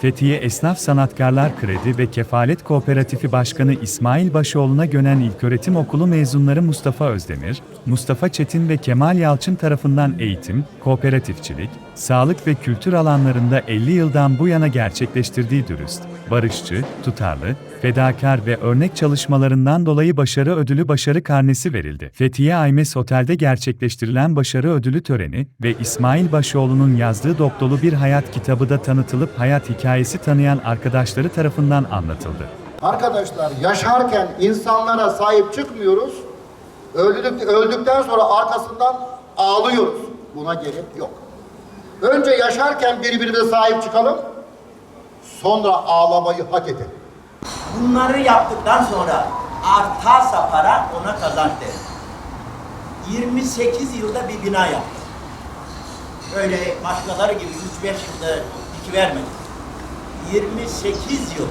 Fethiye Esnaf Sanatkarlar Kredi ve Kefalet Kooperatifi Başkanı İsmail Başoğlu'na gönen İlköğretim Okulu mezunları Mustafa Özdemir, Mustafa Çetin ve Kemal Yalçın tarafından eğitim, kooperatifçilik, sağlık ve kültür alanlarında 50 yıldan bu yana gerçekleştirdiği dürüst, barışçı, tutarlı, fedakar ve örnek çalışmalarından dolayı başarı ödülü başarı karnesi verildi. Fethiye Aymes Otel'de gerçekleştirilen başarı ödülü töreni ve İsmail Başoğlu'nun yazdığı Dop Dolu Bir Hayat kitabı da tanıtılıp hayat hikayesi tanıyan arkadaşları tarafından anlatıldı. Arkadaşlar yaşarken insanlara sahip çıkmıyoruz. Öldük, öldükten sonra arkasından ağlıyoruz. Buna gerek yok. Önce yaşarken birbirimize sahip çıkalım. Sonra ağlamayı hak edelim. Bunları yaptıktan sonra artarsa para ona kazanç derim. 28 yılda bir bina yaptım. Öyle başkaları gibi 3-5 yılda dikivermedim. 28 yıl.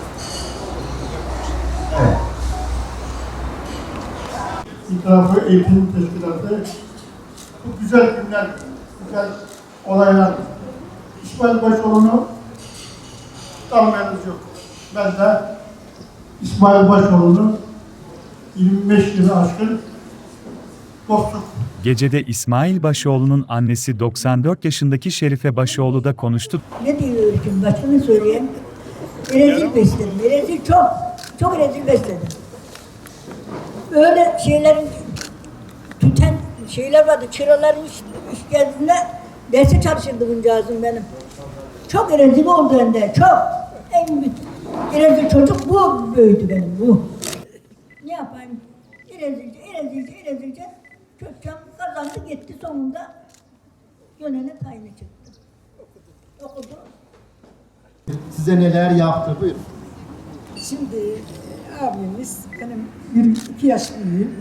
Evet. İtirafı Eğitim Teşkilatı bu güzel günler, güzel olaylar. İsmail Başoğlu'nu tanımayanınız yok. Ben de İsmail Başoğlu'nu 25 yılı aşkın dostluk Gecede İsmail Başoğlu'nun annesi 94 yaşındaki Şerife Başoğlu da konuştu. Ne diyor öğretim? Başını söyleyeyim. Rezil besledim. Rezil çok. Çok rezil besledim. Böyle şeylerin tüten şeyler vardı. Çıraların iş, iş geldiğinde derse çalışırdı buncağızım benim. Çok rezil oldu hem de. Çok. En rezil çocuk bu büyüdü benim bu. Ne yapayım? İrezilce, irezilce, irezilce çocuğum kazandı gitti sonunda yönene tayini çıktı. Okudu. Size neler yaptı buyurun. Şimdi e, abimiz benim 22 yaş büyüğüm.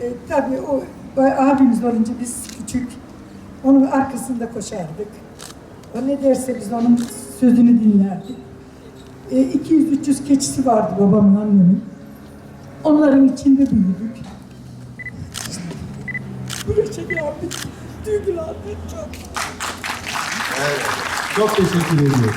E, tabii o, o abimiz olunca biz küçük onun arkasında koşardık. O ne derse biz onun sözünü dinlerdik. E, 200-300 keçisi vardı babamın annemin. Onların içinde büyüdük. Buraya geldik. Duygulandık çok. Çok teşekkür ederim.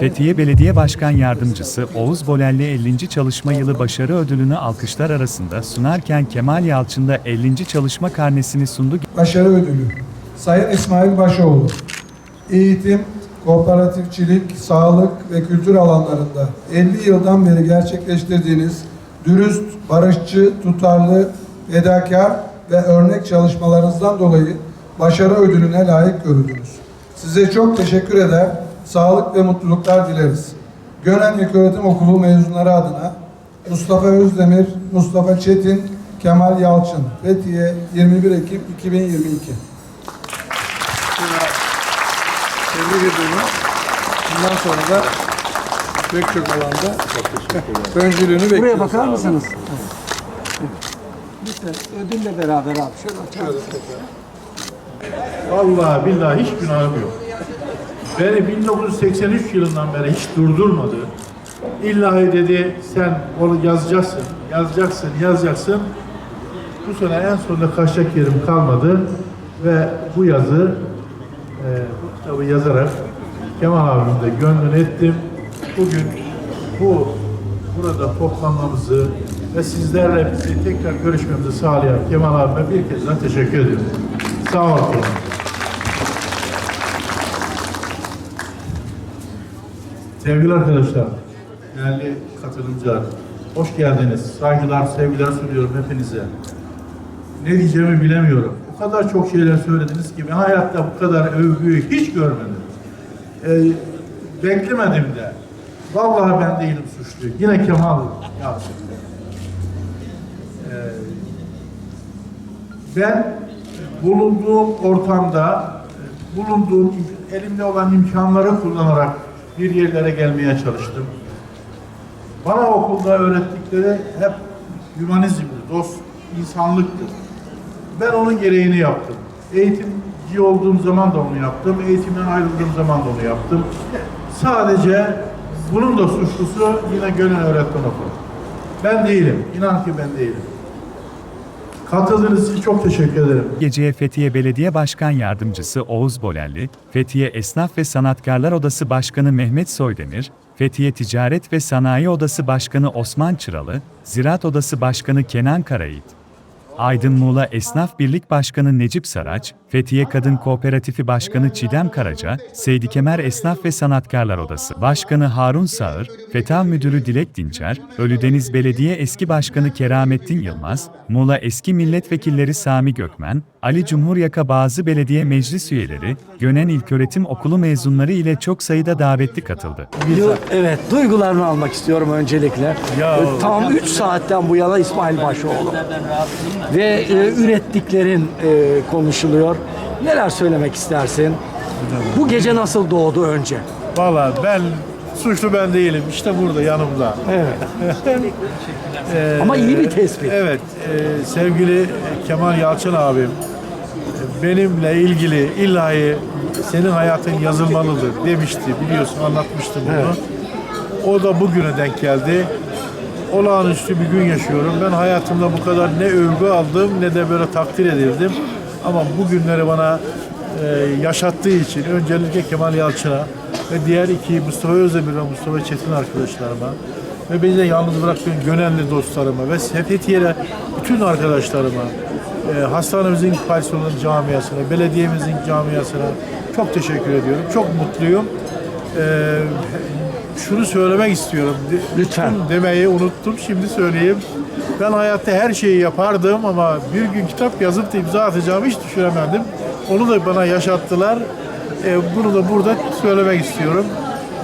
Fethiye Belediye Başkan Yardımcısı Oğuz Bolelli 50. Çalışma Yılı Başarı Ödülünü alkışlar arasında sunarken Kemal Yalçın da 50. çalışma karnesini sundu. Başarı Ödülü Sayın İsmail Başoğlu Eğitim, kooperatifçilik, sağlık ve kültür alanlarında 50 yıldan beri gerçekleştirdiğiniz dürüst, barışçı, tutarlı, fedakar ve örnek çalışmalarınızdan dolayı başarı ödülüne layık görüldünüz. Size çok teşekkür eder, sağlık ve mutluluklar dileriz. Gönen İlköğretim Okulu mezunları adına Mustafa Özdemir, Mustafa Çetin, Kemal Yalçın, Fethiye 21 Ekim 2022. Tebrik ediyorum. Bundan sonra da pek çok alanda öncülüğünü bekliyoruz. Buraya bakar mısınız? Lütfen ödülle beraber abi. Şöyle mısınız? Vallahi billahi hiç günahım yok. Beni 1983 yılından beri hiç durdurmadı. İllahi dedi sen onu yazacaksın, yazacaksın, yazacaksın. Bu sene en sonunda kaçacak yerim kalmadı ve bu yazı, e, kitabı yazarak Kemal abimin de gönlünü ettim. Bugün bu burada toplanmamızı ve sizlerle bizi tekrar görüşmemizi sağlayan Kemal abime bir kez daha teşekkür ediyorum. Sağ olun. Sevgili arkadaşlar, değerli katılımcılar, hoş geldiniz. Saygılar, sevgiler sunuyorum hepinize. Ne diyeceğimi bilemiyorum. O kadar çok şeyler söylediniz ki ben hayatta bu kadar övgüyü hiç görmedim. Ee, beklemedim de. Vallahi ben değilim suçlu. Yine Kemal yaptı. Ee, ben bulunduğum ortamda, bulunduğum elimde olan imkanları kullanarak bir yerlere gelmeye çalıştım. Bana okulda öğrettikleri hep hümanizmdi, dost, insanlıktı. Ben onun gereğini yaptım. Eğitimci olduğum zaman da onu yaptım, eğitimden ayrıldığım zaman da onu yaptım. Sadece bunun da suçlusu yine Gönül Öğretmen Okulu. Ben değilim, inan ki ben değilim. Katıldığınız için çok teşekkür ederim. Geceye Fethiye Belediye Başkan Yardımcısı Oğuz Bolerli, Fethiye Esnaf ve Sanatkarlar Odası Başkanı Mehmet Soydemir, Fethiye Ticaret ve Sanayi Odası Başkanı Osman Çıralı, Ziraat Odası Başkanı Kenan Karayit, Aydın Muğla Esnaf Birlik Başkanı Necip Saraç, Fethiye Kadın Kooperatifi Başkanı Çiğdem Karaca, Seydi Kemer Esnaf ve Sanatkarlar Odası Başkanı Harun Sağır, FETÖ Müdürü Dilek Dinçer, Ölüdeniz Belediye Eski Başkanı Keramettin Yılmaz, Muğla Eski Milletvekilleri Sami Gökmen, Ali Cumhuryaka bazı belediye meclis üyeleri, Gönen İlköğretim Okulu mezunları ile çok sayıda davetli katıldı. Du- Evet, duygularını almak istiyorum öncelikle. Ya- Ee, Tam 3 saatten bu yana İsmail Başoğlu. Ve e, ürettiklerin e, konuşuluyor. Neler söylemek istersin? Bu gece nasıl doğdu önce? Valla ben suçlu ben değilim. İşte burada yanımda. Evet. Ama iyi bir tespit. Evet, e, sevgili Kemal Yalçın abim benimle ilgili illahi senin hayatın yazılmalıdır demişti. Biliyorsun anlatmıştım bunu. O da bugüne denk geldi. Olağanüstü bir gün yaşıyorum. Ben hayatımda bu kadar ne övgü aldım ne de böyle takdir edildim. Ama bu günleri bana e, yaşattığı için öncelikle Kemal Yalçın'a ve diğer iki Mustafa Özdemir ve Mustafa Çetin arkadaşlarıma ve beni de yalnız bıraktığın Gönenli dostlarıma ve Fethiye'de bütün arkadaşlarıma, e, hastanemizin personel camiasına, belediyemizin camiasına çok teşekkür ediyorum. Çok mutluyum. E, şunu söylemek istiyorum. Lütfen. Demeyi unuttum. Şimdi söyleyeyim. Ben hayatta her şeyi yapardım ama bir gün kitap yazıp da imza atacağımı hiç düşünemedim. Onu da bana yaşattılar. E, bunu da burada söylemek istiyorum.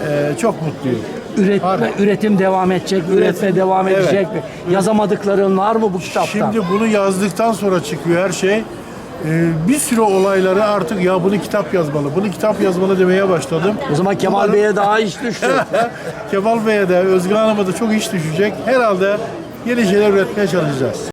E, çok mutluyum. Üretme, Var. üretim devam edecek, üretme devam Evet. edecek mi? Yazamadıkların var mı bu kitapta? Şimdi bunu yazdıktan sonra çıkıyor her şey. Ee, bir sürü olayları artık ya bunu kitap yazmalı, bunu kitap yazmalı demeye başladım. o zaman Kemal Umarım- Bey'e daha iş düştü. Kemal Bey'e de, Özgür Hanım'a da çok iş düşecek. Herhalde yeni şeyler üretmeye çalışacağız.